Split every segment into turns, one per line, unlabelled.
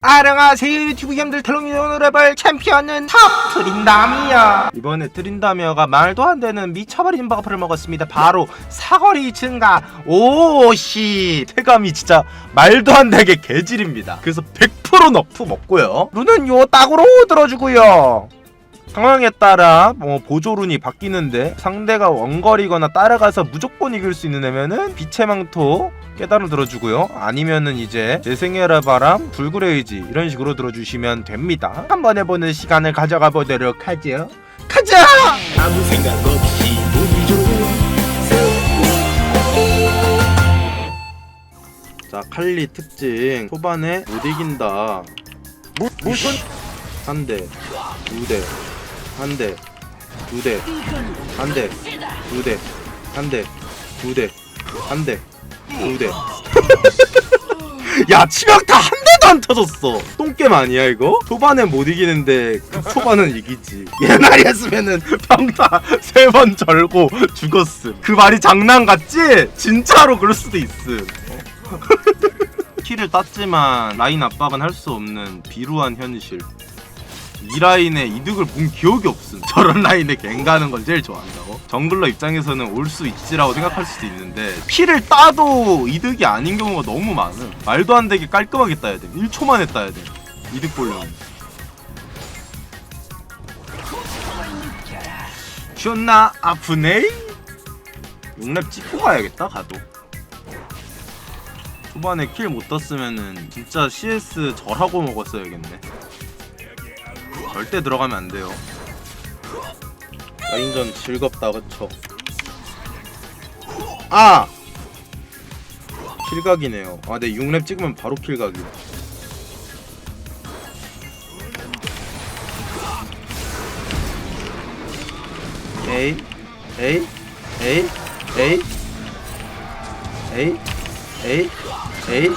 안녕하세요 유튜브 형들 텔롱이 오늘 해볼 챔피언은 탑 트린다미어 이번에 트린다미어가 말도 안 되는 미쳐버린 버프를 먹었습니다. 바로 사거리 증가. 오씨 체감이 진짜 말도 안 되게 개질입니다. 그래서 100% 너프 먹고요. 룬은 요 딱으로 들어주고요. 상황에 따라 뭐 보조룬이 바뀌는데 상대가 원거리거나 따라가서 무조건 이길 수 있는 애면은 빛의 망토 깨달아 들어주고요. 아니면은 이제 재생해라 바람 의지 이런 식으로 들어주시면 됩니다. 한번 해보는 시간을 가져가 보도록 하죠. 가자!
아무 생각 없이
자 칼리 특징. 초반에 못 이긴다.
무슨
한대 두대 한대 두대 한대 두대 한대 두대 한대 두대 야 치명타 한 대도 안 터졌어 똥겜 아니야 이거? 초반에 못 이기는데 초반은 이기지 옛날이었으면은 평타 세 번 절고 죽었음 그 말이 장난 같지? 진짜로 그럴 수도 있음 어? 키를 땄지만 라인 압박은 할 수 없는 비루한 현실 이 라인에 이득을 본 기억이 없음. 저런 라인에 갱 가는 걸 제일 좋아한다고? 정글러 입장에서는 올 수 있지라고 생각할 수도 있는데 피를 따도 이득이 아닌 경우가 너무 많음. 말도 안 되게 깔끔하게 따야 돼. 1초 만에 따야 돼. 이득 보려면. 존나 아프네? 6렙 찍고 가야겠다 가도. 초반에 킬 못 떴으면은 진짜 CS 절하고 먹었어야겠네 절대 들어가면 안 돼요. 라인전 즐겁다, 그쵸? 아! 킬각이네요. 아, 네, 6렙 찍으면 바로 킬각이. 에이, 에이, 에이, 에이, 에이, 에이, 에이.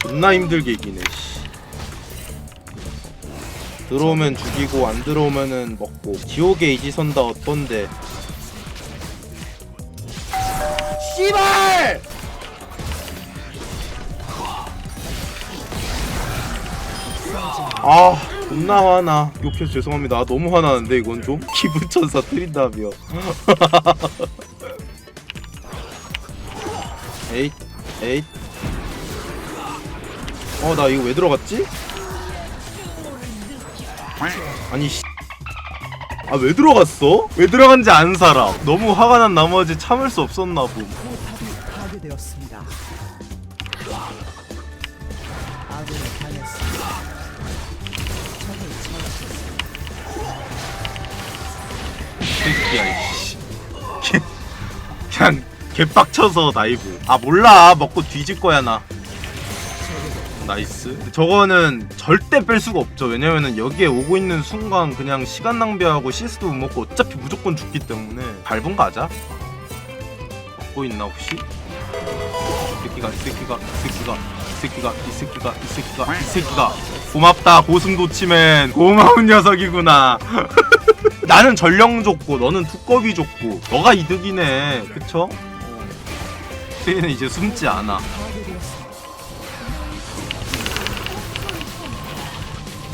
존나 힘들게 이기네, 씨. 들어오면 죽이고 안 들어오면은 먹고. 지옥의 이지선다 어떤데? 씨발! 아 존나 화나. 욕해서 죄송합니다. 아, 너무 화나는데 이건 좀? 기분 천사 트린다며 에잇 에잇. 어나 이거 왜 들어갔지? 아니 씨. 아 왜 들어갔어? 왜 들어간지 안 살아. 너무 화가 난 나머지 참을 수 없었나 봄.
포탑이 파괴되었습니다. 아군이 당했습니다. 적을 처치했습니다.
새끼야 이씨. 개- 그냥 개빡쳐서 다이브. 아 몰라 먹고 뒤질 거야 나. 나이스. 저거는 절대 뺄 수가 없죠. 왜냐면은 여기에 오고 있는 순간 그냥 시간 낭비하고 시스도 못 먹고 어차피 무조건 죽기 때문에 밟은 가자. 먹고 있나 혹시? 이 새끼가 이 새끼가 이 새끼가 이 새끼가 이 새끼가 이 새끼가 이 새끼가 고맙다 고슴도치맨 고마운 녀석이구나. 나는 전령 줬고 너는 두꺼비 줬고 너가 이득이네 그쵸? 세이는 이제 숨지 않아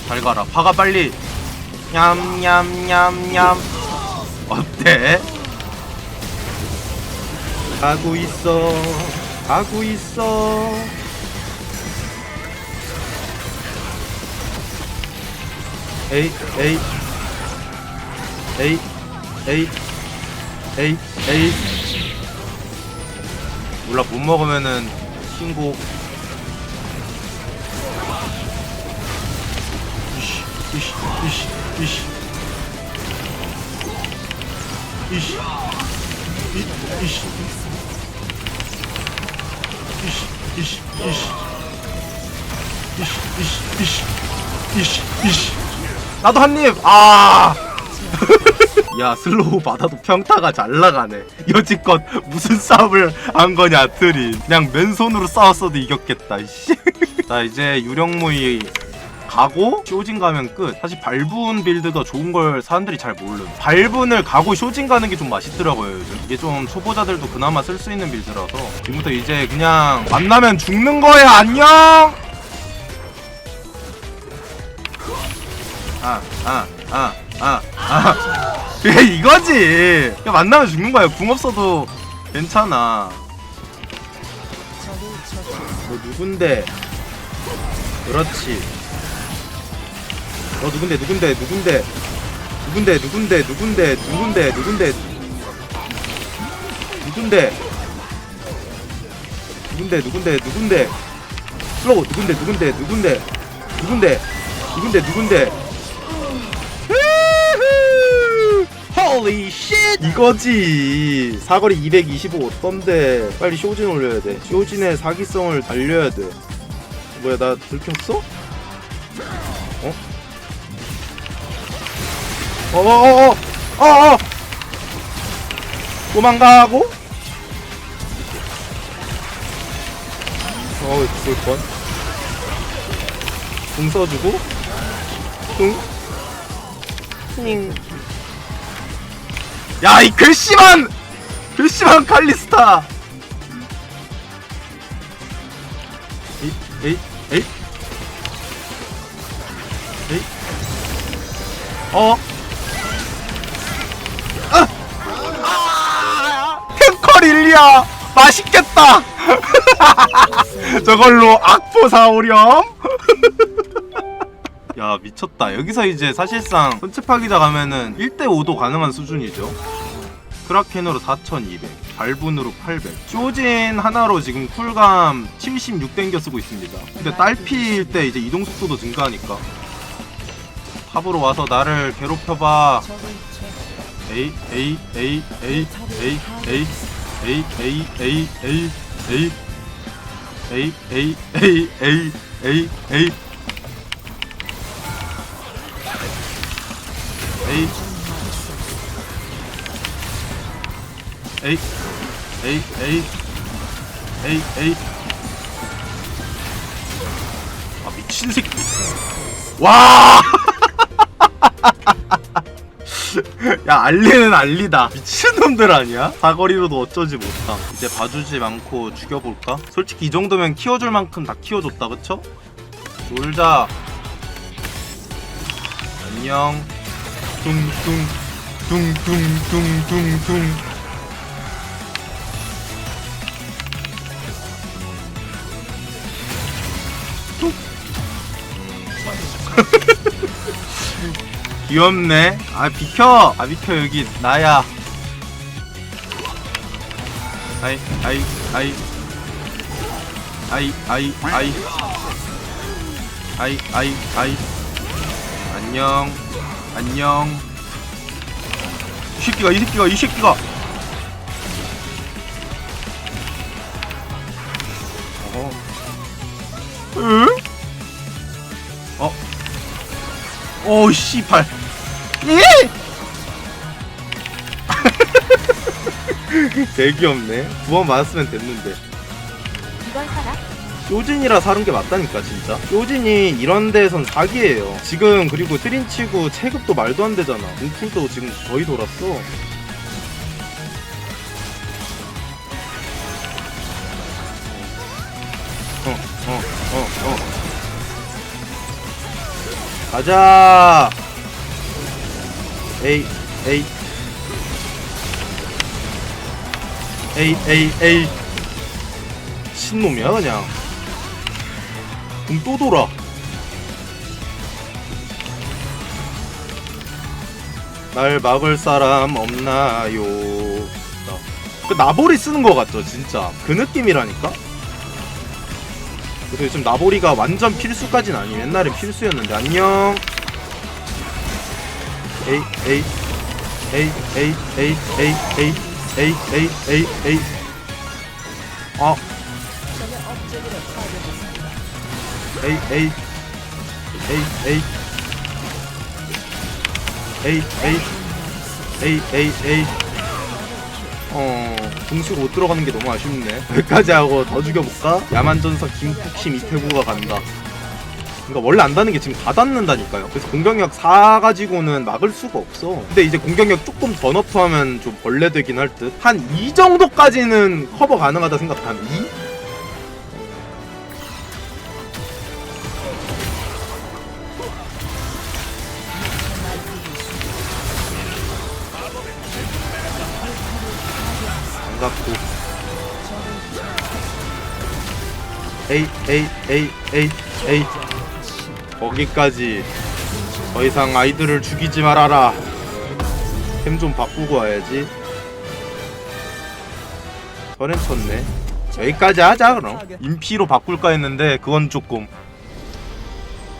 잘 가라. 파가 빨리. 냠냠냠냠. 어때? 가고 있어. 가고 있어. 에이 에이 에이 에이 에이 에이 몰라 못 먹으면은 신고 이씨 이씨. 이씨. 이- 이씨. 이씨 이씨 이씨. 이씨 이씨 이씨. 이씨 이씨. 나도 한입. 아. 야 슬로우 받아도 평타가 잘 나가네. 여지껏 무슨 싸움을 한 거냐 트린 그냥 맨손으로 싸웠어도 이겼겠다 씨. 자 이제 유령무이 가고 쇼진 가면 끝 사실 발분 빌드가 좋은 걸 사람들이 잘 모르는 발분을 가고 쇼진 가는 게 좀 맛있더라고요 요즘 이게 좀 초보자들도 그나마 쓸 수 있는 빌드라서 지금부터 이제 그냥 만나면 죽는 거야 안녕 아, 아, 아, 아, 아. 그게 이거지. 그냥 만나면 죽는 거야. 궁 없어도 괜찮아. 너 누군데? 그렇지. 너 누군데? 누군데? 누군데? 누군데? 누군데? 누군데? 누군데? 누군데? 누군데? 누군데? 누군데? 누군데? 슬로우 누군데? 누군데? 누군데? 누군데? 누군데? 누군데? 홀리 쉣! 이거지. 사거리 225 어떤데? 빨리 쇼진 올려야 돼. 쇼진의 사기성을 알려야 돼. 뭐야 나 들켰어? 어? 어어어어 어어 도망가고 어 죽을 뻔. 궁 써주고 궁. 닝. 야이 글씨만 글씨만 칼리스타. 에이 에이 에이 에이 어? 일리야 맛있겠다. 저걸로 악포 사오렴. 야 미쳤다. 여기서 이제 사실상 선체 파기자 가면은 1대5도 가능한 수준이죠. 크라켄으로 4200 발분으로 800 쇼진 하나로 지금 쿨감 76 땡겨 쓰고 있습니다. 근데 딸피일 때 이제 이동 속도도 증가하니까. 탑으로 와서 나를 괴롭혀봐. 에이 에이 에이 에이 에이 에이 에이 에이 에이 에이 에이. 에이 에이 에이 에이 에이 에이. 에이. 에이 에이 에이. 에이 에이. 아 미친 새끼. 와 야 알리는 알리다 미친놈들 아니야? 사거리로도 어쩌지 못함 이제 봐주지 않고 죽여볼까? 솔직히 이 정도면 키워줄 만큼 다 키워줬다 그쵸? 놀자 안녕 뚱뚱 뚱뚱뚱뚱뚱 귀엽네. 아 비켜. 아 비켜 여기 나야. 아이 아이 아이 아이 아이 아이 아이 아이 아이 안녕 안녕 이 새끼가 이 새끼가 이 새끼가 어 응? 어? 오 씨발 예! 되게 귀엽네. 두 번 맞았으면 됐는데.
이걸 사라.
쇼진이라 사는 게 맞다니까 진짜. 쇼진이 이런 데선 사기예요. 지금 그리고 트린치고 체급도 말도 안 되잖아. 공풀도 지금 거의 돌았어. 어어어어. 가자 에이 에이. 에이 에이 에이. 신놈이야 그냥. 궁또 돌아. 날 막을 사람 없나요? 나. 그 나보리 쓰는 거 같죠 진짜. 그 느낌이라니까? 그래서 요즘 나보리가 완전 필수까진 아니에요. 옛날엔 필수였는데. 안녕 에이 에이 에이 에이 에이 에이 에이 에이 에이 에이 에이 아. 에이 에이 에이 에이 에이 에이 에이 에이 어 공식 못 들어가는 게 너무 아쉽네 여기까지 하고 더 죽여볼까? 야만전사 김푹심 이태구가 간다 그러니까 원래 안다는 게 지금 다 닿는다니까요. 그래서 공격력 4 가지고는 막을 수가 없어. 근데 이제 공격력 조금 더 너프하면 좀 벌레 되긴 할 듯. 한 2 정도까지는 커버 가능하다 생각하면 2? 반갑고 에이 에이 에이 에이 에이 거기까지 더 이상 아이들을 죽이지 말아라. 템 좀 바꾸고 와야지. 전엔 쳤네. 여기까지 하자 그럼. 인피로 바꿀까 했는데 그건 조금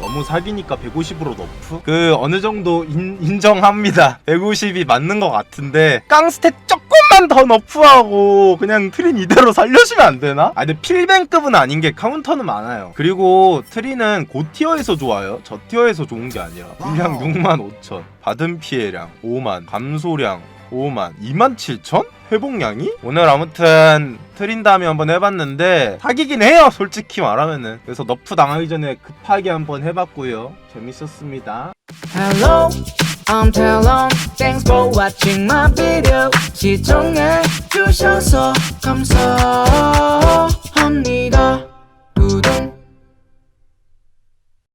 너무 사기니까 150으로 너프? 그 어느 정도 인, 인정합니다. 150이 맞는 것 같은데 깡스탯 조금만 더 너프하고 그냥 트린 이대로 살려주면 안 되나? 아 근데 필뱅급은 아닌 게 카운터는 많아요. 그리고 트린은 고티어에서 좋아요. 저 티어에서 좋은 게 아니라 분량 6만 5천. 받은 피해량 5만. 감소량 5만 2만 7천? 회복량이? 오늘 아무튼 트린 다음에 한번 해봤는데 사기긴 해요 솔직히 말하면은 그래서 너프 당하기 전에 급하게 한번 해봤고요 재밌었습니다
Hello, I'm Talon. Thanks for watching my video. 시청해 주셔서 감사.